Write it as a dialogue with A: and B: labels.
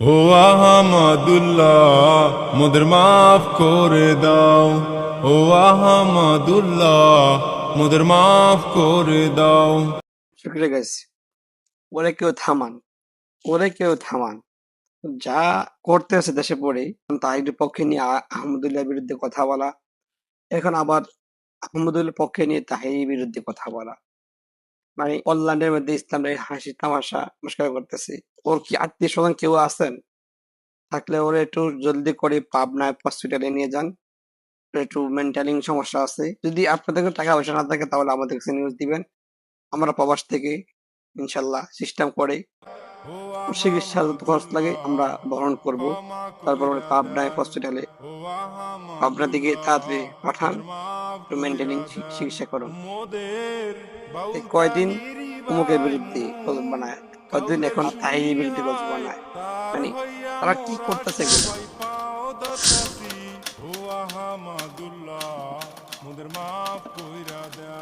A: ও আহমদুল্লাহ, মোদের মাফ করে দাও। ও আহমদুল্লাহ, মোদের মাফ করে দাও।
B: শুক্রিয়া গাইস ওরে কেউ থামান, ওরে কেউ থামান। যা করতে আছে দেশে পড়ে তাহিরের পক্ষে নিয়ে আহমদুল্লাহ বিরুদ্ধে কথা বলা। এখন আবার আহমদুল্লাহ পক্ষে নিয়ে তাহিরের বিরুদ্ধে কথা বলা। মানে অনলাইনের মধ্যে ইসলাম হাসি তামাশা নমস্কার করতেছি। ওর কি আত্মীয় স্বজন কেউ আছেন? থাকলে ওর একটু জলদি করে পাবনায় হসপিটালে নিয়ে যান। একটু মেন্টালিং সমস্যা আছে। যদি আপনাদের টাকা পয়সা না থাকে তাহলে আমাদের কাছে নিউজ দিবেন। আমরা প্রবাস থেকে ইনশাল্লাহ সিস্টেম করে চিকিৎসা যত খরচ লাগে আমরা বহন করব। তারপর ওরা পাবনায় হসপিটালে পাবনা দিকে তাড়াতাড়ি পাঠান একটু মেন্টেনিং চিকিৎসা করুন। কয়দিন অমুকের বিরুদ্ধে গল্প বানায়, কয়দিন এখন তাহিরের বিরুদ্ধে গল্প বানায়। মানে তারা কি করতেছে?
A: ও আহমদুল্লাহ